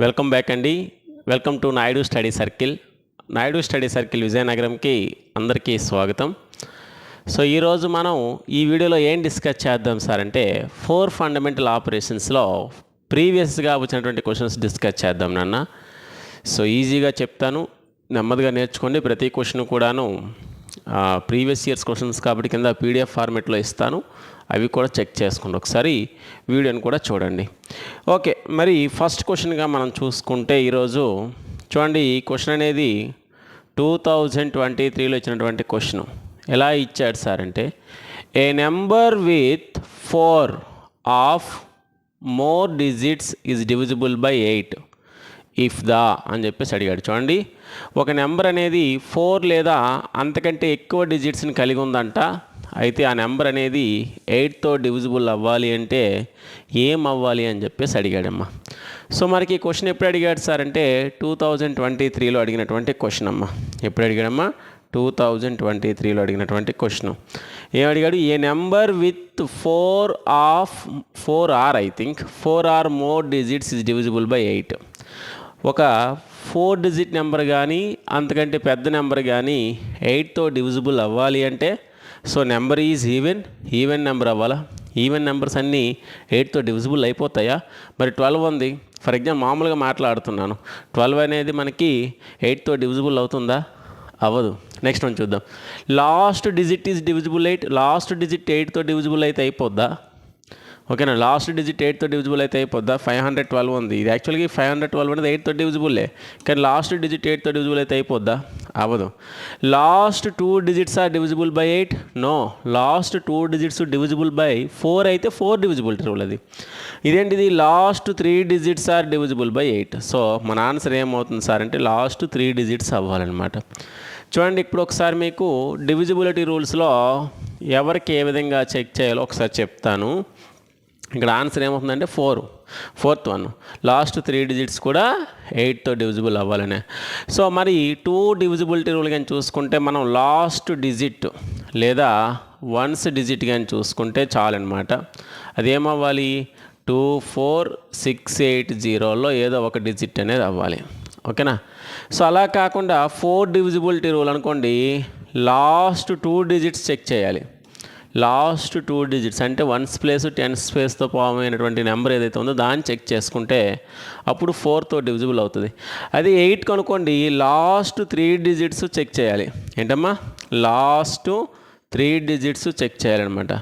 Welcome back అండి. Welcome to Naidu study circle. Naidu study circle విజయనగరంకి అందరికీ స్వాగతం. So ఈరోజు మనం ఈ వీడియోలో ఏం డిస్కస్ చేద్దాం సార్ అంటే ఫోర్ ఫండమెంటల్ ఆపరేషన్స్లో ప్రీవియస్గా వచ్చినటువంటి క్వశ్చన్స్ డిస్కస్ చేద్దాం నాన్న. సో ఈజీగా చెప్తాను. నెమ్మదిగా నేర్చుకోండి. ప్రతి క్వశ్చన్ కూడాను ప్రీవియస్ ఇయర్స్ క్వశ్చన్స్ కాబట్టి కింద పీడిఎఫ్ ఫార్మెట్లో ఇస్తాను. అవి కూడా చెక్ చేసుకోండి ఒకసారి. వీడియోని కూడా చూడండి. ఓకే మరి ఫస్ట్ క్వశ్చన్గా మనం చూసుకుంటే ఈరోజు చూడండి ఈ క్వశ్చన్ అనేది టూ థౌజండ్ ట్వంటీ త్రీలో ఇచ్చినటువంటి క్వశ్చన్. ఎలా ఇచ్చాడు సార్ అంటే a number with four of more digits is divisible by eight if the అని చెప్పేసి అడిగాడు. చూడండి ఒక నెంబర్ అనేది ఫోర్ లేదా అంతకంటే ఎక్కువ డిజిట్స్ని కలిగి ఉందంట. అయితే ఆ నెంబర్ అనేది ఎయిట్తో డివిజిబుల్ అవ్వాలి అంటే ఏం అవ్వాలి అని చెప్పేసి అడిగాడమ్మా. సో మనకి ఈ క్వశ్చన్ ఎప్పుడు అడిగాడు సార్ అంటే టూ థౌజండ్ ట్వంటీ త్రీలో అడిగినటువంటి క్వశ్చన్ అమ్మా. ఎప్పుడు అడిగాడమ్మా? టూ థౌజండ్ ట్వంటీ త్రీలో అడిగినటువంటి క్వశ్చన్. ఏం అడిగాడు? A number with four of four or I think. Four or more digits is divisible by eight. ఒక ఫోర్ డిజిట్ నెంబర్ కానీ అంతకంటే పెద్ద నెంబర్ కానీ ఎయిట్తో డివిజిబుల్ అవ్వాలి అంటే so number is even even number అవ్వాలా? ఈవెన్ నెంబర్స్ అన్నీ ఎయిట్తో డివిజిబుల్ అయిపోతాయా? మరి ట్వెల్వ్ ఉంది. ఫర్ ఎగ్జాంపుల్ మామూలుగా మాట్లాడుతున్నాను. ట్వెల్వ్ అనేది మనకి ఎయిట్తో డివిజిబుల్ అవుతుందా? అవ్వదు. నెక్స్ట్ వన్ చూద్దాం. Last digit is divisible eight last digit ఎయిట్తో divisible అయితే అయిపోద్దా? ఓకేనా? లాస్ట్ డిజిట్ ఎయిట్తో డివిజిబుల్ అయితే అయిపోద్దా? ఫైవ్ హండ్రెడ్ ట్వెల్వ్ ఉంది. ఇది యాక్చువల్గా ఫైవ్ హండ్రెడ్ ట్వెల్వ్ అనేది ఎయిట్తో డివిజిబుల్లే కానీ లాస్ట్ డిజిట్ ఎయిట్తో డివిజిబుల్ అయితే అయిపోద్దా? అవ్వదు. Last two digits are divisible by eight? No. Last two digits divisible by four అయితే ఫోర్ డివిజిబుల్ రూల్ అది. ఇదేంటిది? Last three digits are divisible by eight. So మన ఆన్సర్ ఏమవుతుంది సార్ అంటే లాస్ట్ త్రీ డిజిట్స్ అవ్వాలన్నమాట. చూడండి ఇప్పుడు ఒకసారి మీకు డివిజిబిలిటీ రూల్స్లో ఎవరికి ఏ విధంగా చెక్ చేయాలో ఒకసారి చెప్తాను. ఇక్కడ ఆన్సర్ ఏమవుతుందంటే four. Fourth one. Last three digits కూడా ఎయిట్తో డివిజిబుల్ అవ్వాలనే. సో మరి టూ డివిజిబిలిటీ రూల్ కానీ చూసుకుంటే మనం లాస్ట్ డిజిట్ లేదా వన్స్ డిజిట్ కానీ చూసుకుంటే చాలన్నమాట. అదేమవ్వాలి? టూ ఫోర్ సిక్స్ ఎయిట్ జీరోలో ఏదో ఒక డిజిట్ అనేది అవ్వాలి. ఓకేనా? సో అలా కాకుండా ఫోర్ డివిజిబిలిటీ రూల్ అనుకోండి లాస్ట్ టూ డిజిట్స్ చెక్ చేయాలి. లాస్ట్ టూ డిజిట్స్ అంటే వన్స్ ప్లేస్ టెన్స్ స్పేస్తో పామైనటువంటి అయినటువంటి నెంబర్ ఏదైతే ఉందో దాన్ని చెక్ చేసుకుంటే అప్పుడు ఫోర్తో డివిజిబుల్ అవుతుంది. అది ఎయిట్ కనుకోండి లాస్ట్ త్రీ డిజిట్స్ చెక్ చేయాలి. ఏంటమ్మా? లాస్ట్ త్రీ డిజిట్స్ చెక్ చేయాలన్నమాట.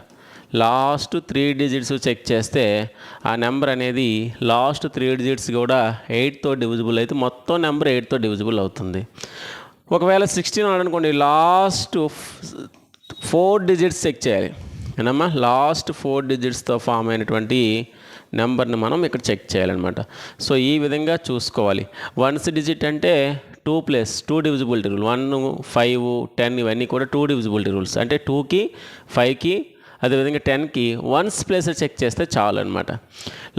లాస్ట్ త్రీ డిజిట్స్ చెక్ చేస్తే ఆ నెంబర్ అనేది లాస్ట్ త్రీ డిజిట్స్ కూడా ఎయిట్తో డివిజిబుల్ అయితే మొత్తం నెంబర్ ఎయిట్తో డివిజిబుల్ అవుతుంది. ఒకవేళ సిక్స్టీన్ అనుకోండి లాస్ట్ ఫోర్ డిజిట్స్ చెక్ చేయాలి. ఏనమ్మా లాస్ట్ ఫోర్ డిజిట్స్తో ఫామ్ అయినటువంటి నెంబర్ని మనం ఇక్కడ చెక్ చేయాలన్నమాట. సో ఈ విధంగా చూసుకోవాలి. వన్స్ డిజిట్ అంటే two plus two divisibility rule. One five ten ఇవన్నీ కూడా టూ డివిజిబిలిటీ రూల్స్. అంటే టూకి ఫైవ్కి అదేవిధంగా టెన్కి వన్స్ ప్లేసెస్ చెక్ చేస్తే చాలు అనమాట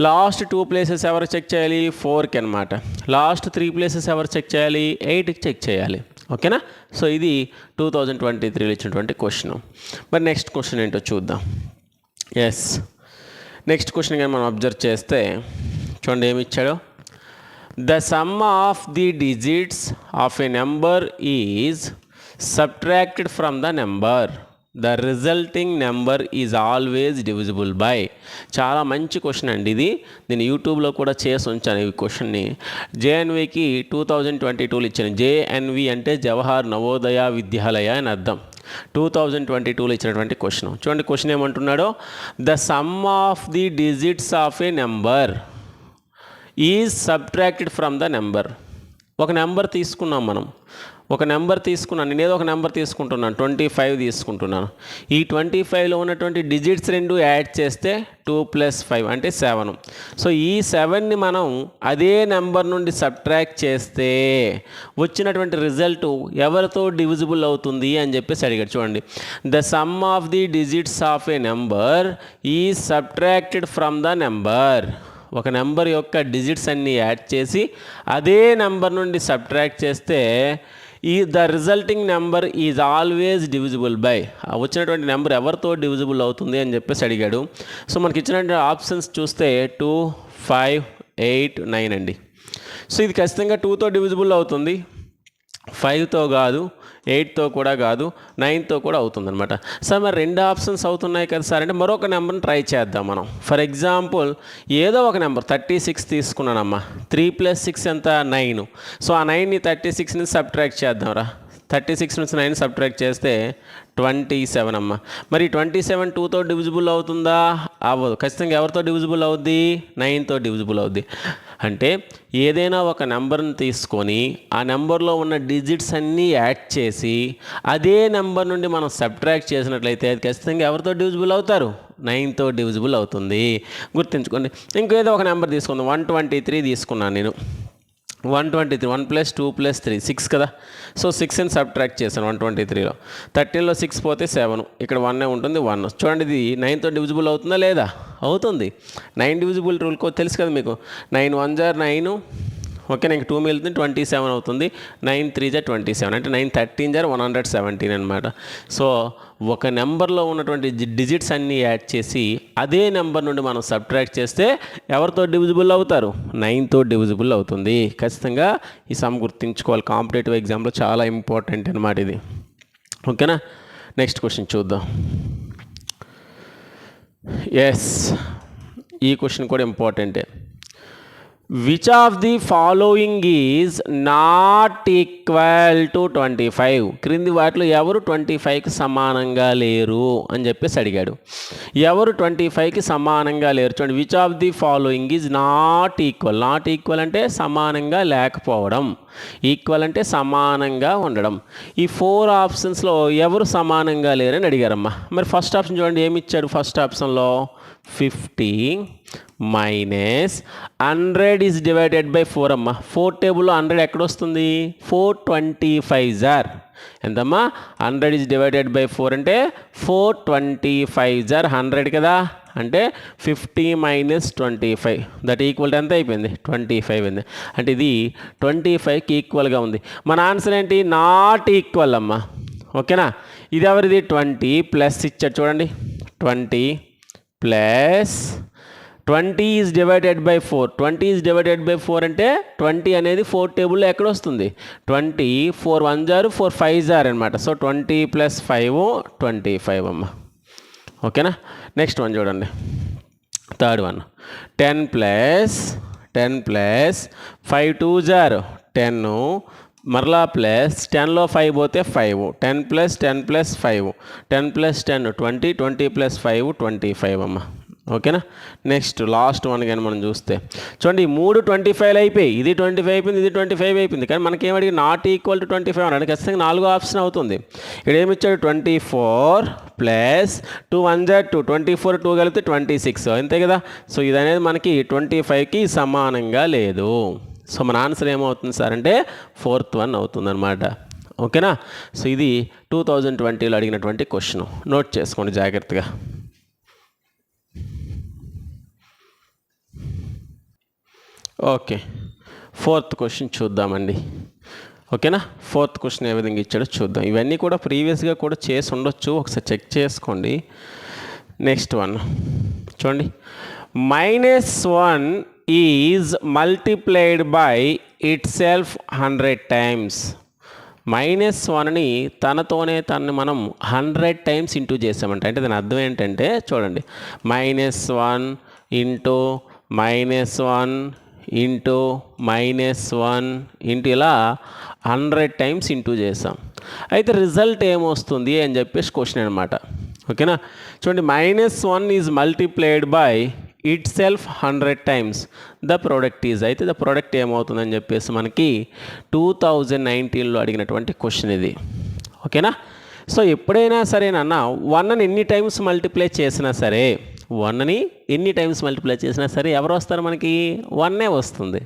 లాస్ట్ టూ ప్లేసెస్ ఎవరు చెక్ చేయాలి? ఫోర్కి అనమాట లాస్ట్ త్రీ ప్లేసెస్ ఎవరు చెక్ చేయాలి? ఎయిట్కి చెక్ చేయాలి. ఓకేనా? సో ఇది టూ థౌజండ్ ట్వంటీ త్రీలో ఇచ్చినటువంటి క్వశ్చన్ మరి నెక్స్ట్ క్వశ్చన్ ఏంటో చూద్దాం. ఎస్ నెక్స్ట్ క్వశ్చన్ కానీ మనం అబ్జర్వ్ చేస్తే చూడండి ఏమి ఇచ్చాడో the sum of the digits of a number is subtracted from the number the resulting number is always divisible by చాలా మంచి క్వశ్చన్ అండి ఇది. నేను యూట్యూబ్లో కూడా చేసి ఉంచాను ఈ క్వశ్చన్ని జేఎన్వికి టూ థౌజండ్ ట్వంటీ టూలో ఇచ్చాను. జేఎన్వి అంటే జవహర్ నవోదయ విద్యాలయ అని అర్థం. టూ థౌజండ్ ట్వంటీ టూలో ఇచ్చినటువంటి క్వశ్చన్ చూడండి question ఏమంటున్నాడో? The sum of the digits of a number is subtracted from the number ఒక నెంబర్ తీసుకున్నాం మనం. ఒక నెంబర్ తీసుకున్నాను నేను ఏదో ఒక నెంబర్ తీసుకుంటున్నాను. ట్వంటీ ఫైవ్ తీసుకుంటున్నాను ఈ ట్వంటీ ఫైవ్లో ఉన్నటువంటి డిజిట్స్ రెండు యాడ్ చేస్తే టూ ప్లస్ ఫైవ్ అంటే సెవెన్. సో ఈ సెవెన్ని మనం అదే నెంబర్ నుండి సబ్ట్రాక్ట్ చేస్తే వచ్చినటువంటి రిజల్ట్ ఎవరితో డివిజిబుల్ అవుతుంది అని చెప్పేసి అడిగాడు. చూడండి. The sum of the digits of a number is subtracted from the number. ఒక నెంబర్ యొక్క డిజిట్స్ అన్నీ యాడ్ చేసి అదే నెంబర్ నుండి సబ్ట్రాక్ట్ చేస్తే ఈ the resulting number is always divisible by. వచ్చినటువంటి నెంబర్ ఎవరితో డివిజిబుల్ అవుతుంది అని చెప్పేసి అడిగాడు. సో మనకి ఇచ్చినటువంటి ఆప్షన్స్ చూస్తే టూ ఫైవ్ ఎయిట్ నైన్ అండి. సో ఇది ఖచ్చితంగా టూతో డివిజిబుల్ అవుతుంది. ఫైవ్తో కాదు ఎయిట్తో కూడా కాదు నైన్తో కూడా అవుతుందనమాట సార్ మరి రెండు ఆప్షన్స్ అవుతున్నాయి కదా సార్ అంటే మరొక నెంబర్ని ట్రై చేద్దాం మనం. ఫర్ ఎగ్జాంపుల్ ఏదో ఒక నెంబర్ థర్టీ సిక్స్ తీసుకున్నానమ్మా. త్రీ ప్లస్ సిక్స్ ఎంత? నైన్. సో ఆ నైన్ని థర్టీ సిక్స్ నుంచి సబ్ట్రాక్ట్ చేద్దాంరా. థర్టీ సిక్స్ నుంచి నైన్ సబ్ట్రాక్ట్ చేస్తే ట్వంటీ సెవెన్ అమ్మ. మరి ట్వంటీ సెవెన్ టూతో డివిజిబుల్ అవుతుందా? అవ్వదు. ఖచ్చితంగా ఎవరితో డివిజిబుల్ అవుద్ది? నైన్తో డివిజిబుల్ అవుద్ది. అంటే ఏదైనా ఒక నెంబర్ని తీసుకొని ఆ నెంబర్లో ఉన్న డిజిట్స్ అన్నీ యాడ్ చేసి అదే నెంబర్ నుండి మనం సబ్ట్రాక్ట్ చేసినట్లయితే అది ఖచ్చితంగా ఎవరితో డివిజిబుల్ అవుతారు? నైన్తో డివిజిబుల్ అవుతుంది. గుర్తుంచుకోండి. ఇంకేదో ఒక నెంబర్ తీసుకుందాం. వన్ ట్వంటీ త్రీ తీసుకున్నాను నేను. One twenty three one plus two plus three six కదా? సో సిక్స్ అని సబ్ట్రాక్ట్ చేశాను వన్ ట్వంటీ త్రీలో థర్టీన్లో సిక్స్ పోతే సెవెన్ ఇక్కడ వన్ ఉంటుంది వన్ చూడండి ఇది నైన్తో డివిజిబుల్ అవుతుందా లేదా? అవుతుంది. నైన్ డివిజిబుల్ రూల్ తెలుసు కదా మీకు? నైన్ వన్ జార్ నైన్ ఓకే నాకు టూ మిగులుతుంది ట్వంటీ సెవెన్ అవుతుంది. నైన్ త్రీ జార్ ట్వంటీ సెవెన్. అంటే నైన్ థర్టీన్ జార్ వన్ హండ్రెడ్ సెవెంటీన్ అనమాట సో ఒక నెంబర్లో ఉన్నటువంటి డిజిట్స్ అన్నీ యాడ్ చేసి అదే నెంబర్ నుండి మనం సబ్ట్రాక్ట్ చేస్తే ఎవరితో డివిజిబుల్ అవుతారు? నైన్తో డివిజిబుల్ అవుతుంది. ఖచ్చితంగా ఈ సమ్ గుర్తుంచుకోవాలి. కాంపిటేటివ్ ఎగ్జామ్లో చాలా ఇంపార్టెంట్ అనమాట ఇది. ఓకేనా? నెక్స్ట్ క్వశ్చన్ చూద్దాం. ఎస్. ఈ క్వశ్చన్ కూడా ఇంపార్టెంటే. Which of the following is not equal to twenty five క్రింది వాటిలో ఎవరు ట్వంటీ ఫైవ్కి సమానంగా లేరు అని చెప్పేసి అడిగాడు. ఎవరు ట్వంటీ ఫైవ్కి సమానంగా లేరు? చూడండి which of the following is not equal not equal అంటే సమానంగా లేకపోవడం. ఈక్వల్ అంటే సమానంగా ఉండడం. ఈ ఫోర్ ఆప్షన్స్లో ఎవరు సమానంగా లేరని అడిగారమ్మా. మరి ఫస్ట్ ఆప్షన్ చూడండి ఏమి ఇచ్చాడు ఫస్ట్ ఆప్షన్లో fifty minus hundred is divided by four అమ్మా. ఫోర్ టేబుల్లో హండ్రెడ్ ఎక్కడ వస్తుంది ఫోర్ ట్వంటీ ఫైవ్ జార్ ఎంతమ్మా? Hundred is divided by four అంటే ఫోర్ ట్వంటీ ఫైవ్ జార్ హండ్రెడ్ కదా? అంటే fifty minus twenty five that equal ఎంత అయిపోయింది? ట్వంటీ ఫైవ్ అయింది. అంటే ఇది ట్వంటీ ఫైవ్కి ఈక్వల్గా ఉంది. మన ఆన్సర్ ఏంటి? నాట్ ఈక్వల్ అమ్మా. ఓకేనా? ఇది ఎవరిది? ట్వంటీ ప్లస్ ఇచ్చారు చూడండి. Twenty plus twenty is divided by four twenty is divided by four అంటే ట్వంటీ అనేది ఫోర్ టేబుల్లో ఎక్కడ వస్తుంది? ట్వంటీ ఫోర్ వన్ జారు ఫోర్ ఫైవ్ జార్ అనమాట so twenty plus five twenty five అమ్మ. ఓకేనా నెక్స్ట్ వన్ చూడండి. Third one ten plus ten plus five two jar ten మరలా ప్లస్ టెన్లో ఫైవ్ పోతే five ten plus ten plus five ten plus ten twenty twenty plus five twenty five అమ్మ. ఓకేనా? Next last one కానీ మనం చూస్తే. చూడండి ఈ మూడు ట్వంటీ ఫైవ్ అయిపోయి ఇది ట్వంటీ ఫైవ్ అయిపోయింది ఇది ట్వంటీ ఫైవ్ అయిపోయింది. కానీ మనకి ఏమడిగి not equal to twenty five అన్నాడు. ఖచ్చితంగా నాలుగో ఆప్షన్ అవుతుంది. ఇక్కడ ఏమి ఇచ్చాడు? Twenty four plus two one Z two twenty four two కలిపితే ట్వంటీ సిక్స్ అంతే కదా? సో ఇది అనేది మనకి ట్వంటీ ఫైవ్కి సమానంగా లేదు. సో మన ఆన్సర్ ఏమవుతుంది సార్ అంటే ఫోర్త్ వన్ అవుతుంది అనమాట ఓకేనా? సో ఇది టూ థౌజండ్ ట్వంటీలో అడిగినటువంటి క్వశ్చన్ నోట్ చేసుకోండి జాగ్రత్తగా. ఓకే. ఫోర్త్ క్వశ్చన్ చూద్దామండి. ఓకేనా? ఫోర్త్ క్వశ్చన్ ఏ విధంగా ఇచ్చాడో చూద్దాం. ఇవన్నీ కూడా ప్రీవియస్గా కూడా చేసి ఉండొచ్చు. ఒకసారి చెక్ చేసుకోండి. Next one. చూడండి. Minus one is multiplied by itself hundred times. Minus వన్ని తనతోనే తనని మనం హండ్రెడ్ టైమ్స్ ఇంటూ చేసామంట. అంటే దాని అర్థం ఏంటంటే చూడండి. Minus one into minus one into minus one into ఇలా హండ్రెడ్ టైమ్స్ ఇంటూ చేసాం. అయితే రిజల్ట్ ఏమొస్తుంది అని చెప్పేసి క్వశ్చన్ అనమాట ఓకేనా? చూడండి minus one is multiplied by itself hundred times. The product is. అయితే ద ప్రోడక్ట్ ఏమవుతుందని చెప్పేసి మనకి టూ థౌజండ్ నైన్టీన్లో అడిగినటువంటి క్వశ్చన్ ఇది. ఓకేనా? సో ఎప్పుడైనా సరేనన్నా వన్ అని ఎన్ని టైమ్స్ మల్టిప్లై చేసినా సరే వన్ని ఎన్ని టైమ్స్ మల్టిప్లై చేసినా సరే ఎవరు వస్తారు మనకి? వన్నే వస్తుంది.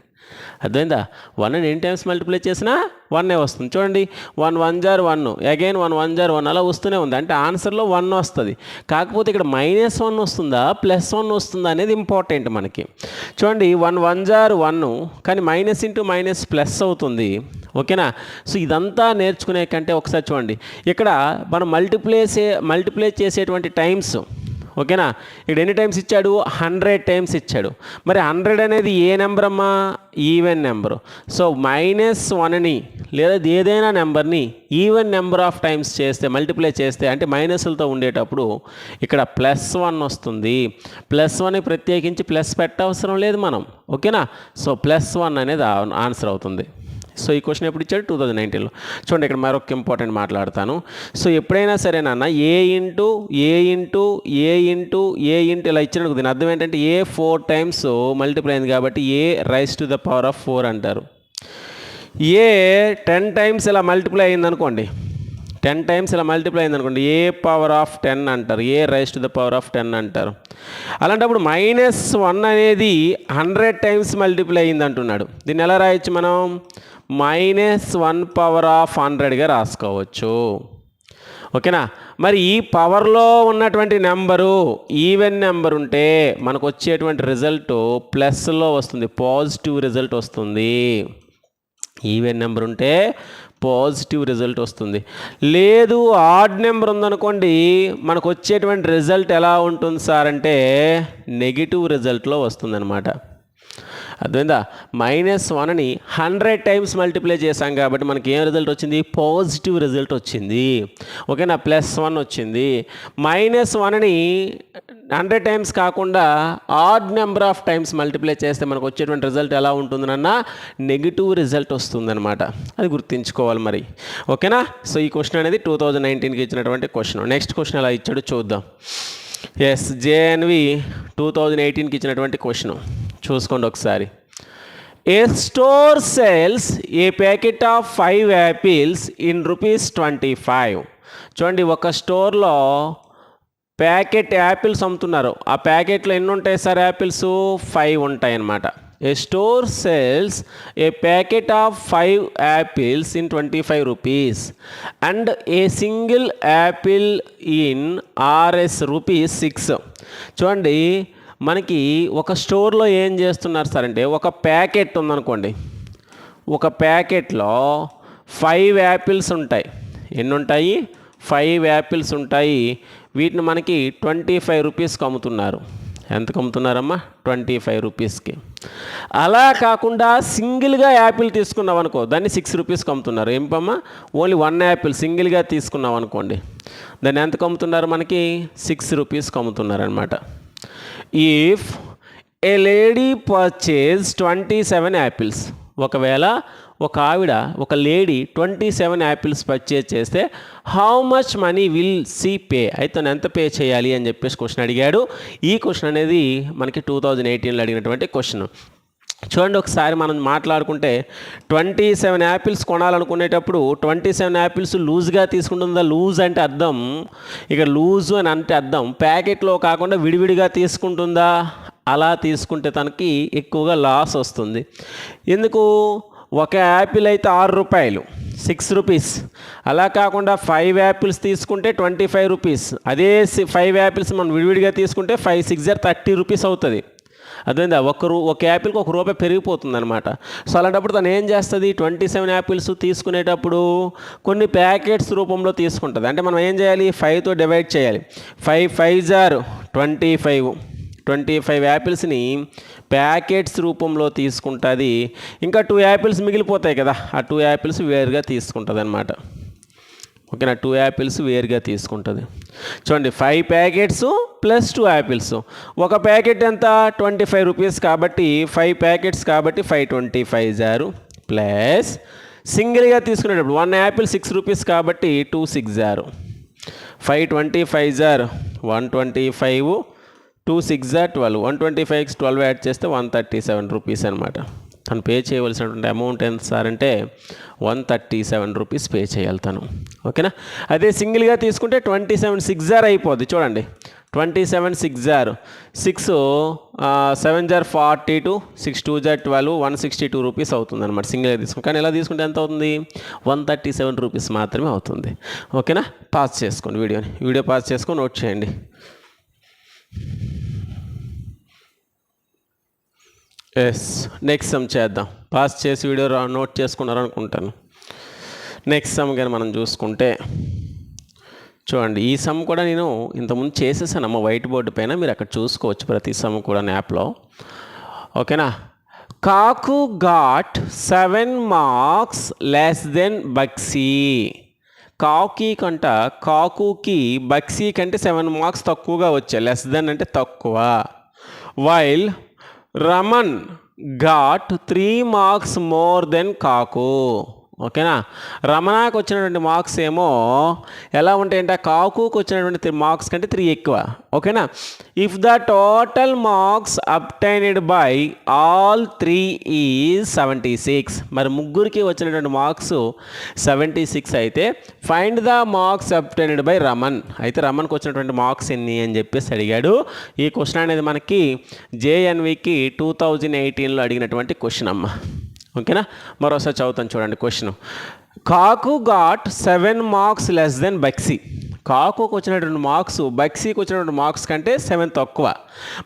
అర్థమైందా? వన్ ఎన్ని టైమ్స్ మల్టిప్లై చేసినా వన్నే వస్తుంది. చూడండి వన్ వన్ జార్ వన్. అగైన్ వన్ వన్ జార్ వన్. అలా వస్తూనే ఉంది. అంటే ఆన్సర్లో వన్ వస్తుంది. కాకపోతే ఇక్కడ మైనస్ వన్ వస్తుందా? ప్లస్ వన్ వస్తుందా అనేది ఇంపార్టెంట్ మనకి. చూడండి వన్ వన్ జార్ వన్. కానీ మైనస్ ఇంటూ మైనస్ ప్లస్ అవుతుంది. ఓకేనా సో ఇదంతా నేర్చుకునే కంటే ఒకసారి చూడండి. ఇక్కడ మనం మల్టిప్లై చే మల్టిప్లై చేసేటువంటి టైమ్స్ ఓకేనా? ఇక్కడ ఎన్ని టైమ్స్ ఇచ్చాడు? హండ్రెడ్ టైమ్స్ ఇచ్చాడు. మరి హండ్రెడ్ అనేది ఏ నెంబర్ అమ్మా? ఈవెన్ నెంబరు సో మైనస్ వన్ని లేదా ఏదైనా నెంబర్ని ఈవెన్ నెంబర్ ఆఫ్ టైమ్స్ చేస్తే మల్టిప్లై చేస్తే అంటే మైనస్లతో ఉండేటప్పుడు ఇక్కడ ప్లస్ వన్ వస్తుంది. ప్లస్ వన్ ప్రత్యేకించి ప్లస్ పెట్టవసరం లేదు మనం. ఓకేనా? సో ప్లస్ వన్ అనేది ఆన్సర్ అవుతుంది. సో ఈ క్వశ్చన్ ఎప్పుడు ఇచ్చాడు? టూ థౌజండ్ నైన్టీన్లో చూడండి ఇక్కడ మరొక ఇంపార్టెంట్ మాట్లాడతాను సో ఎప్పుడైనా సరేనన్న A into A into A into A into ఇలా ఇచ్చినట్టు దీని అర్థం ఏంటంటే ఏ ఫోర్ టైమ్స్ మల్టిప్లై అయింది కాబట్టి A raise to the power of four అంటారు. ఏ టెన్ టైమ్స్ ఇలా మల్టిప్లై అయింది అనుకోండి టెన్ టైమ్స్ ఇలా మల్టిప్లై అయింది అనుకోండి ఏ పవర్ ఆఫ్ టెన్ అంటారు a raise to the power of ten అంటారు. అలాంటప్పుడు మైనస్ వన్ అనేది హండ్రెడ్ టైమ్స్ మల్టిప్లై అయింది అంటున్నాడు. దీన్ని ఎలా రాయొచ్చు మనం? మైనస్ వన్ పవర్ ఆఫ్ హండ్రెడ్గా రాసుకోవచ్చు. ఓకేనా? మరి ఈ పవర్లో ఉన్నటువంటి నెంబరు ఈవెన్ నెంబర్ ఉంటే మనకు వచ్చేటువంటి రిజల్ట్ ప్లస్లో వస్తుంది పాజిటివ్ రిజల్ట్ వస్తుంది. ఈవెన్ నెంబర్ ఉంటే పాజిటివ్ రిజల్ట్ వస్తుంది. లేదు ఆడ్ నెంబర్ ఉందనుకోండి మనకు వచ్చేటువంటి రిజల్ట్ ఎలా ఉంటుంది సార్ అంటే నెగిటివ్ రిజల్ట్లో వస్తుందన్నమాట. అర్థమైందా? మైనస్ వన్ని హండ్రెడ్ టైమ్స్ మల్టిప్లై చేశాం కాబట్టి మనకి ఏం రిజల్ట్ వచ్చింది? పాజిటివ్ రిజల్ట్ వచ్చింది. ఓకేనా ప్లస్ వన్ వచ్చింది. మైనస్ వన్ని హండ్రెడ్ టైమ్స్ కాకుండా odd number of times multiply చేస్తే మనకు వచ్చేటువంటి రిజల్ట్ ఎలా ఉంటుందన్న నెగిటివ్ రిజల్ట్ వస్తుందన్నమాట. అది గుర్తుంచుకోవాలి మరి. ఓకేనా సో ఈ క్వశ్చన్ అనేది టూ థౌజండ్ నైన్టీన్కి ఇచ్చినటువంటి క్వశ్చన్ నెక్స్ట్ క్వశ్చన్ ఎలా ఇచ్చాడో చూద్దాం. ఎస్ జేఎన్వి టూ థౌజండ్ ఎయిటీన్కి ఇచ్చినటువంటి క్వశ్చన్ చూసుకోండి ఒకసారి. A store sales a packet of five apples in rupees twenty five చూడండి ఒక స్టోర్లో ప్యాకెట్ యాపిల్స్ అమ్ముతున్నారు. ఆ ప్యాకెట్లో ఎన్ని ఉంటాయి సార్ యాపిల్స్ ఫైవ్ ఉంటాయి అన్నమాట a store sales a packet of five apples in twenty five rupees and a single apple in RS rupees six చూడండి మనకి ఒక స్టోర్లో ఏం చేస్తున్నారు సార్ అంటే ఒక ప్యాకెట్ ఉందనుకోండి. ఒక ప్యాకెట్లో ఫైవ్ యాపిల్స్ ఉంటాయి. ఎన్ని ఉంటాయి ఫైవ్ యాపిల్స్ ఉంటాయి. వీటిని మనకి ట్వంటీ ఫైవ్ రూపీస్కి అమ్ముతున్నారు. ఎంతకు అమ్ముతున్నారమ్మా ట్వంటీ ఫైవ్ రూపీస్కి. అలా కాకుండా సింగిల్గా యాపిల్ తీసుకున్నాం అనుకో దాన్ని సిక్స్ రూపీస్కి అమ్ముతున్నారు. ఏంపమ్మా? ఓన్లీ వన్ యాపిల్ సింగిల్గా తీసుకున్నాం అనుకోండి. దాన్ని ఎంతకు అమ్ముతున్నారు మనకి? సిక్స్ రూపీస్కి అమ్ముతున్నారు అనమాట if a lady purchase twenty seven apples ఒకవేళ ఒక ఆవిడ ఒక lady twenty seven apples purchase చేస్తే how much money will she pay అయితే తను ఎంత పే చేయాలి అని చెప్పేసి క్వశ్చన్ అడిగాడు. ఈ క్వశ్చన్ అనేది మనకి టూ థౌజండ్ ఎయిటీన్లో అడిగినటువంటి క్వశ్చన్ చూడండి ఒకసారి మనం మాట్లాడుకుంటే ట్వంటీ సెవెన్ యాపిల్స్ కొనాలనుకునేటప్పుడు ట్వంటీ సెవెన్ యాపిల్స్ లూజ్గా తీసుకుంటుందా లూజ్ అంటే అర్థం. ఇక లూజు అని అంటే అర్థం. ప్యాకెట్లో కాకుండా విడివిడిగా తీసుకుంటుందా? అలా తీసుకుంటే తనకి ఎక్కువగా లాస్ వస్తుంది. ఎందుకు? ఒక యాపిల్ అయితే ఆరు రూపాయలు సిక్స్ రూపీస్. అలా కాకుండా ఫైవ్ యాపిల్స్ తీసుకుంటే ట్వంటీ ఫైవ్ రూపీస్. అదే ఫైవ్ యాపిల్స్ మనం విడివిడిగా తీసుకుంటే five six are thirty rupees అవుతుంది. అదేందా ఒక రూ ఒక యాపిల్కి ఒక రూపాయి పెరిగిపోతుంది అనమాట సో అలాంటప్పుడు తను ఏం చేస్తుంది? ట్వంటీ సెవెన్ యాపిల్స్ తీసుకునేటప్పుడు కొన్ని ప్యాకెట్స్ రూపంలో తీసుకుంటుంది. అంటే మనం ఏం చేయాలి? ఫైవ్తో డివైడ్ చేయాలి. Five five are twenty five. Twenty five యాపిల్స్ని packets రూపంలో తీసుకుంటుంది. ఇంకా టూ యాపిల్స్ మిగిలిపోతాయి కదా. ఆ టూ యాపిల్స్ వేరుగా తీసుకుంటుంది అనమాట ఓకేనా టూ యాపిల్స్ వేరుగా తీసుకుంటుంది. చూడండి five packets plus two apples ఒక ప్యాకెట్ ఎంత? ట్వంటీ ఫైవ్ రూపీస్ కాబట్టి ఫైవ్ ప్యాకెట్స్ కాబట్టి five twenty five are plus సింగిల్గా తీసుకునేటప్పుడు వన్ యాపిల్ సిక్స్ రూపీస్ కాబట్టి two six are. Five twenty five are. One twenty five two six are twelve one twenty five twelve add చేస్తే one thirty seven rupees అనమాట తను pay చేయవలసినటువంటి amount ఎంత sir అంటే one thirty seven rupees pay చేయాలి తను. ఓకేనా అదే సింగిల్గా తీసుకుంటే ట్వంటీ సెవెన్ సిక్స్ జార్ అయిపోద్ది. చూడండి. Twenty seven six are six seven are forty two six two are twelve one sixty two rupees అవుతుంది అనమాట సింగిల్గా తీసుకుంటే. కానీ ఎలా తీసుకుంటే ఎంత అవుతుంది? వన్ థర్టీ సెవెన్ రూపీస్ మాత్రమే అవుతుంది. ఓకేనా పాస్ చేసుకోండి వీడియోని. వీడియో పాస్ చేసుకొని నోట్ చేయండి. ఎస్ నెక్స్ట్ సమ్ చేద్దాం. పాస్ చేసి వీడియో నోట్ చేసుకున్నారు అనుకుంటాను నెక్స్ట్ సమ్ కానీ మనం చూసుకుంటే చూడండి ఈ సమ్ కూడా నేను ఇంతకుముందు చేసేసానమ్మ వైట్ బోర్డు పైన. మీరు అక్కడ చూసుకోవచ్చు ప్రతి సమ్ కూడా యాప్లో ఓకేనా? Kaku got seven marks less than Baksi. కాకి కంట కాకుకి బక్సీ కంటే సెవెన్ మార్క్స్ తక్కువగా వచ్చాయి. లెస్ దెన్ అంటే తక్కువ. While Raman got three marks more than Kaku ఓకేనా? రమణాకు వచ్చినటువంటి మార్క్స్ ఏమో ఎలా ఉంటాయంటే? కాకుకు వచ్చినటువంటి మార్క్స్ కంటే త్రీ ఎక్కువ. ఓకేనా? If the total marks obtained by all three is seventy six మరి ముగ్గురికి వచ్చినటువంటి మార్క్స్ సెవెంటీ సిక్స్ అయితే find the marks obtained by Raman అయితే రమన్కి వచ్చినటువంటి మార్క్స్ ఎన్ని అని చెప్పేసి అడిగాడు. ఈ క్వశ్చన్ అనేది మనకి జేఎన్వికి టూ థౌజండ్ ఎయిటీన్లో అడిగినటువంటి క్వశ్చన్ అమ్మ. ఓకేనా? మరోసారి చదువుతాను చూడండి question Kaku got seven marks less than Baksi కాకుకు వచ్చినటువంటి మార్క్స్ బక్సీకి వచ్చినటువంటి మార్క్స్ కంటే సెవెన్ తక్కువ.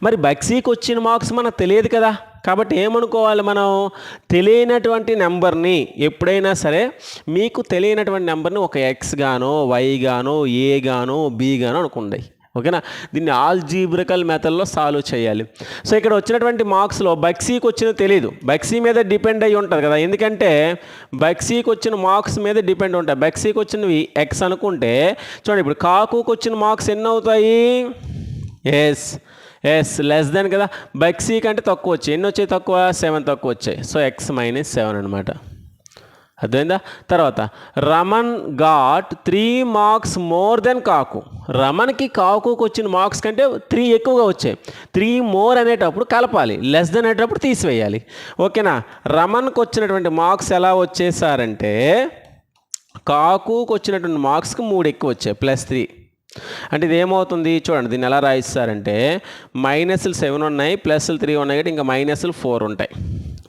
మరి బక్సీకి వచ్చిన మార్క్స్ మనకు తెలియదు కదా. కాబట్టి ఏమనుకోవాలి మనం? తెలియనటువంటి నెంబర్ని ఎప్పుడైనా సరే మీకు తెలియనటువంటి నెంబర్ని ఒక ఎక్స్ గానో వై గానో ఏ గానో బి గానో అనుకోండి. ఓకేనా? దీన్ని ఆల్జీబ్రికల్ మెథడ్లో సాల్వ్ చేయాలి. సో ఇక్కడ వచ్చినటువంటి మార్క్స్లో బక్సీకి వచ్చినది తెలియదు బక్సీ మీద డిపెండ్ అయ్యి ఉంటుంది కదా? ఎందుకంటే బక్సీకి వచ్చిన మార్క్స్ మీద డిపెండ్ ఉంటాయి. బక్సీకి వచ్చినవి ఎక్స్ అనుకుంటే చూడండి ఇప్పుడు కాకుకి వచ్చిన మార్క్స్ ఎన్ని అవుతాయి? ఎస్ ఎస్ లెస్ దెన్ కదా? బక్సీ కంటే తక్కువ వచ్చాయి. ఎన్ని వచ్చాయి తక్కువ? సెవెన్ తక్కువ వచ్చాయి. సో ఎక్స్ మైనస్ సెవెన్ అనమాట అర్థమైందా? తర్వాత Raman got three marks more than Kaku. రమన్కి కాకుకు వచ్చిన మార్క్స్ కంటే త్రీ ఎక్కువగా వచ్చాయి. త్రీ మోర్ అనేటప్పుడు కలపాలి. లెస్ దెన్ అనేటప్పుడు తీసివేయాలి. ఓకేనా? రమన్కి వచ్చినటువంటి మార్క్స్ ఎలా వచ్చేసారంటే కాకుకు వచ్చినటువంటి మార్క్స్కి మూడు ఎక్కువ వచ్చాయి ప్లస్ త్రీ అంటే ఇది ఏమవుతుంది చూడండి దీన్ని ఎలా రాయిస్తారంటే మైనస్లు సెవెన్ ఉన్నాయి ప్లస్లు త్రీ ఉన్నాయి కాబట్టి ఇంకా మైనస్లు ఫోర్ ఉంటాయి.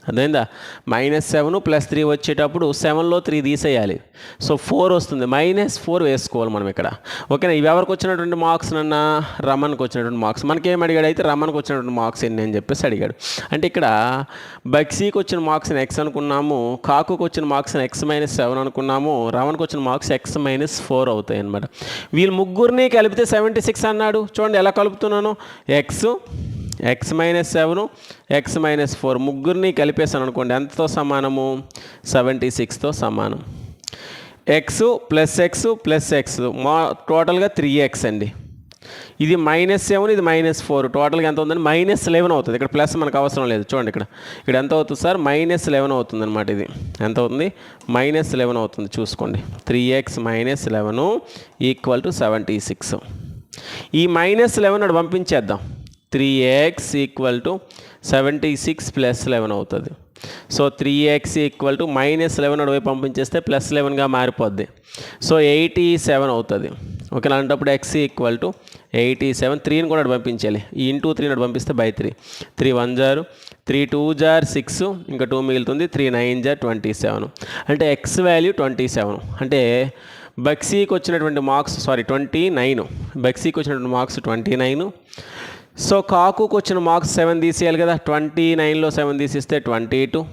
అర్థమైందా? మైనస్ సెవెన్ ప్లస్ త్రీ వచ్చేటప్పుడు సెవెన్లో త్రీ తీసేయాలి. సో ఫోర్ వస్తుంది. మైనస్ ఫోర్ వేసుకోవాలి మనం ఇక్కడ. ఓకేనా? ఇవి ఎవరికి వచ్చినటువంటి మార్క్స్ నన్న? రమన్కి వచ్చినటువంటి మార్క్స్. మనకి ఏం అడిగాడు అయితే రమన్కి వచ్చినటువంటి మార్క్స్ ఎన్ని అని చెప్పేసి అడిగాడు. అంటే ఇక్కడ బక్సీకి వచ్చిన మార్క్స్ ఎక్స్ అనుకున్నాము కాకుకి వచ్చిన మార్క్స్ ఎక్స్ మైనస్ సెవెన్ అనుకున్నాము రమన్కి వచ్చిన మార్క్స్ ఎక్స్ మైనస్ ఫోర్ అవుతాయి అనమాట వీళ్ళు ముగ్గురిని కలిపితే సెవెంటీ సిక్స్ అన్నాడు. చూడండి ఎలా కలుపుతున్నాను? X x minus seven x minus four. ముగ్గురిని కలిపి కలిపేసాను అనుకోండి ఎంతతో సమానము? సెవెంటీ సిక్స్తో సమానం. X plus x plus x మా టోటల్గా త్రీ ఎక్స్ అండి. ఇది మైనస్ సెవెన్ ఇది మైనస్ ఫోర్. టోటల్గా ఎంత ఉందని మైనస్ లెవెన్ అవుతుంది. ఇక్కడ ప్లస్ మనకు అవసరం లేదు. చూడండి ఇక్కడ. ఇక్కడ ఎంత అవుతుంది సార్? మైనస్ లెవెన్ అవుతుంది అనమాట ఇది. ఎంత అవుతుంది? మైనస్ లెవెన్ అవుతుంది. చూసుకోండి. Three x minus eleven equal to seventy six. ఈ మైనస్ లెవెన్ అటు పంపించేద్దాం. Three x equal to seventy six plus eleven అవుతుంది. So three x equal to minus eleven అడిపోయి పంపించేస్తే ప్లస్ లెవెన్గా మారిపోద్ది. సో ఎయిటీ సెవెన్ అవుతుంది. Okay అలాంటప్పుడు x equal to eighty seven త్రీని కూడా అటు పంపించాలి. ఈ ఇంటూ త్రీని అటు పంపిస్తే by three three one are three two are six ఇంకా టూ మిగులుతుంది. Three nine are twenty seven అంటే ఎక్స్ వాల్యూ ట్వంటీ సెవెన్ అంటే బక్సీకి వచ్చినటువంటి మార్క్స్ సారీ ట్వంటీ నైన్ బక్సీకి వచ్చినటువంటి మార్క్స్ ట్వంటీ నైన్ సో కాకుకు వచ్చిన మార్క్స్ సెవెన్ తీసేయాలి కదా. ట్వంటీ నైన్లో సెవెన్ తీసిస్తే ట్వంటీ టూ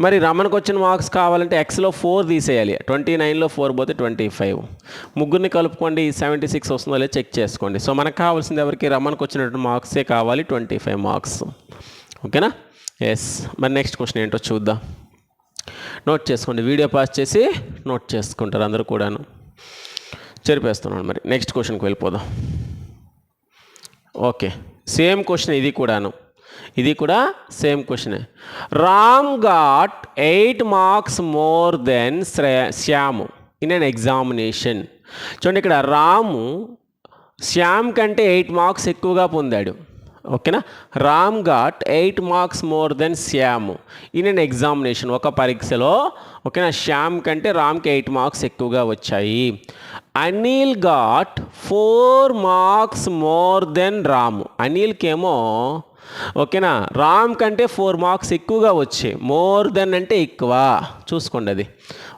మరి రమణకు వచ్చిన మార్క్స్ కావాలంటే ఎక్స్లో ఫోర్ తీసేయాలి. ట్వంటీ నైన్లో ఫోర్ పోతే ట్వంటీ ఫైవ్ ముగ్గురిని కలుపుకోండి సెవెంటీ సిక్స్ వస్తుందో లేదో చెక్ చేసుకోండి. సో మనకు కావాల్సింది ఎవరికి? రమణకు వచ్చినటువంటి మార్క్సే కావాలి ట్వంటీ ఫైవ్ మార్క్స్. ఓకేనా? ఎస్ మరి నెక్స్ట్ క్వశ్చన్ ఏంటో చూద్దాం. నోట్ చేసుకోండి. వీడియో పాస్ చేసి నోట్ చేసుకుంటారు అందరూ కూడాను. చెరిపేస్తున్నాను మరి. నెక్స్ట్ క్వశ్చన్కి వెళ్ళిపోదాం. ఓకే. సేమ్ క్వశ్చన్ ఇది కూడాను. ఇది కూడా సేమ్ క్వశ్చనే. Ram got eight marks more than Shyam in an examination. చూడండి ఇక్కడ రాము శ్యామ్ కంటే ఎయిట్ మార్క్స్ ఎక్కువగా పొందాడు. ఓకేనా? Ram got eight marks more than Shyam. In an examination ఒక పరీక్షలో ఓకేనా? శ్యామ్ కంటే రామ్కి ఎయిట్ మార్క్స్ ఎక్కువగా వచ్చాయి. Anil got four marks more than Ram. అనిల్కేమో ఓకేనా? రామ్ కంటే ఫోర్ మార్క్స్ ఎక్కువగా వచ్చాయి. మోర్ దెన్ అంటే ఎక్కువ. చూసుకోండి అది.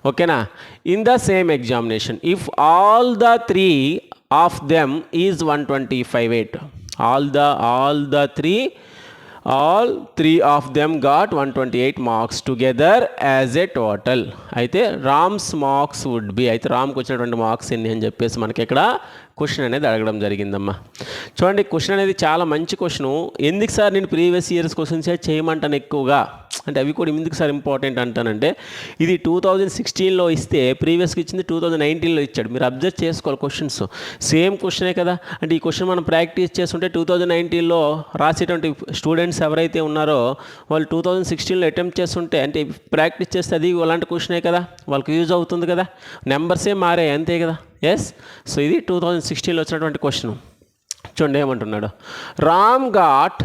ఓకేనా? In the same examination if all the three of them is one twenty five eight. All the all the three all three of them got one twenty eight marks together as a total అయితే Ram's marks would be అయితే రామ్కి వచ్చినటువంటి marks ఎన్ని అని చెప్పేసి మనకి ఇక్కడ question అనేది అడగడం జరిగిందమ్మా. చూడండి క్వశ్చన్ అనేది చాలా మంచి క్వశ్చను ఎందుకు సార్ నేను ప్రీవియస్ ఇయర్స్ క్వశ్చన్సే చేయమంటాను ఎక్కువగా? అంటే అవి కూడా ఎందుకు సార్ ఇంపార్టెంట్ అంటానంటే ఇది టూ థౌజండ్ సిక్స్టీన్లో ఇస్తే ప్రీవియస్కి ఇచ్చింది టూ థౌజండ్ నైన్టీన్లో ఇచ్చాడు. మీరు అబ్జర్వ్ చేసుకోవాలి క్వశ్చన్స్. సేమ్ క్వశ్చనే కదా. అంటే ఈ క్వశ్చన్ మనం ప్రాక్టీస్ చేస్తుంటే టూ థౌజండ్ నైన్టీన్లో రాసేటువంటి స్టూడెంట్స్ ఎవరైతే ఉన్నారో వాళ్ళు టూ థౌజండ్ సిక్స్టీన్లో అటెంప్ట్ చేస్తుంటే అంటే ప్రాక్టీస్ చేస్తే అది అలాంటి క్వశ్చనే కదా. వాళ్ళకి యూజ్ అవుతుంది కదా. నెంబర్సే మారాయి అంతే కదా. ఎస్ సో ఇది టూ థౌజండ్ సిక్స్టీన్లో వచ్చినటువంటి క్వశ్చన్. చూడండి ఏమంటున్నాడు. Ram got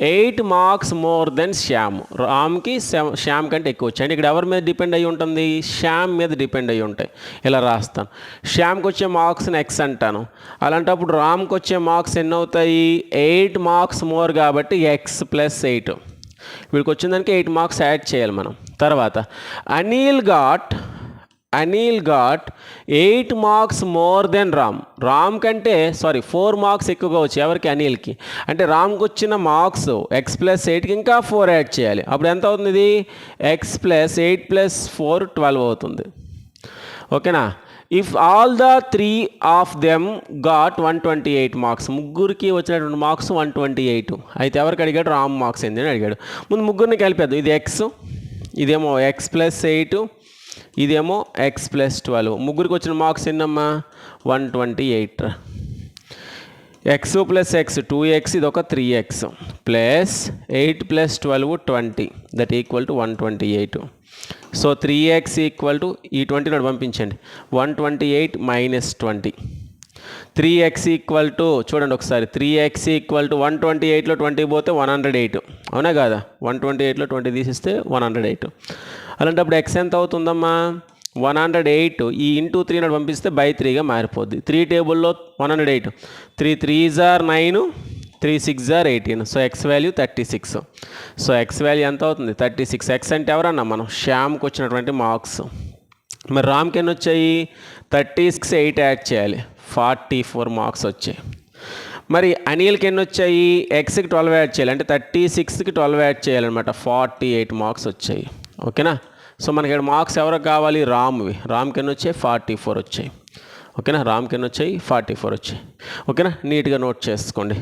eight marks more than Shyam రామ్కి శ్యామ్ కంటే ఎక్కువ వచ్చాయి. అంటే ఇక్కడ ఎవరి మీద డిపెండ్ అయ్యి ఉంటుంది? శ్యామ్ మీద డిపెండ్ అయ్యి ఉంటాయి. ఇలా రాస్తాను. శ్యామ్కి వచ్చే మార్క్స్ని ఎక్స్ అంటాను. అలాంటప్పుడు రామ్కి వచ్చే మార్క్స్ ఎన్ని అవుతాయి? ఎయిట్ మార్క్స్ మోర్ కాబట్టి ఎక్స్ ప్లస్ ఎయిట్ వీడికి వచ్చిన దానికి ఎయిట్ మార్క్స్ యాడ్ చేయాలి మనం. తర్వాత Anil got Anil got eight marks more than Ram Ram కంటే సారీ ఫోర్ మార్క్స్ ఎక్కువగా వచ్చాయి ఎవరికి? అనిల్కి అంటే రామ్కి వచ్చిన మార్క్స్ ఎక్స్ ప్లస్ ఎయిట్కి ఇంకా ఫోర్ యాడ్ చేయాలి. అప్పుడు ఎంత అవుతుంది ఇది? X plus eight plus four twelve అవుతుంది. ఓకేనా if all the three of them got one twenty eight marks ముగ్గురికి వచ్చినటువంటి మార్క్స్ వన్ ట్వంటీ ఎయిట్ అయితే ఎవరికి అడిగాడు? రామ్ మార్క్స్ ఏంది అని అడిగాడు. ముందు ముగ్గురిని కలిపేద్దాం. ఇది ఎక్స్ ఇదేమో ఎక్స్ ప్లస్ ఎయిట్ ఇదేమో ఎక్స్ ప్లస్ ట్వెల్వ్ ముగ్గురికి వచ్చిన marks ఎన్నమ్మా? One twenty eight x plus x two x ఇది ఒక three x plus eight plus twelve twenty that equal to one twenty eight so three x equal to ఈ twenty నోటి పంపించండి. One twenty eight minus twenty three x equal to చూడండి ఒకసారి three x equal to one twenty ఎయిట్లో twenty పోతే one hundred eight అవునా కాదా? One twenty ఎయిట్లో ట్వంటీ తీసిస్తే వన్ హండ్రెడ్ ఎయిట్ అలాంటప్పుడు ఎక్స్ ఎంత అవుతుందమ్మా? వన్ హండ్రెడ్ ఎయిట్ ఈ ఇంటూ త్రీ హండ్రెడ్ పంపిస్తే బై త్రీగా మారిపోద్ది. త్రీ టేబుల్లో one hundred eight three three are nine three six are eighteen so x value thirty six so x value ఎంత అవుతుంది? థర్టీ సిక్స్ ఎక్స్ అంటే ఎవరన్నా మనం శ్యామ్కి వచ్చినటువంటి మార్క్స్. మరి రామ్కి ఎన్ని వచ్చాయి? థర్టీ సిక్స్ ఎయిట్ యాడ్ చేయాలి. ఫార్టీ ఫోర్ మార్క్స్ వచ్చాయి. మరి అనిల్కి ఎన్ని వచ్చాయి? ఎక్స్కి ట్వెల్వ్ యాడ్ చేయాలి. అంటే థర్టీ సిక్స్కి ట్వెల్వ్ యాడ్ చేయాలన్నమాట. ఫార్టీ ఎయిట్ మార్క్స్ వచ్చాయి. ఓకేనా? సో మనకి ఇక్కడ మార్క్స్ ఎవరికి కావాలి? రామ్వి. రామ్కి ఎన్ని వచ్చాయి? ఫార్టీ ఫోర్ వచ్చాయి. ఓకేనా? రామ్కి ఎన్ని వచ్చాయి? ఫార్టీ ఫోర్ వచ్చాయి. ఓకేనా? నీట్గా నోట్ చేసుకోండి.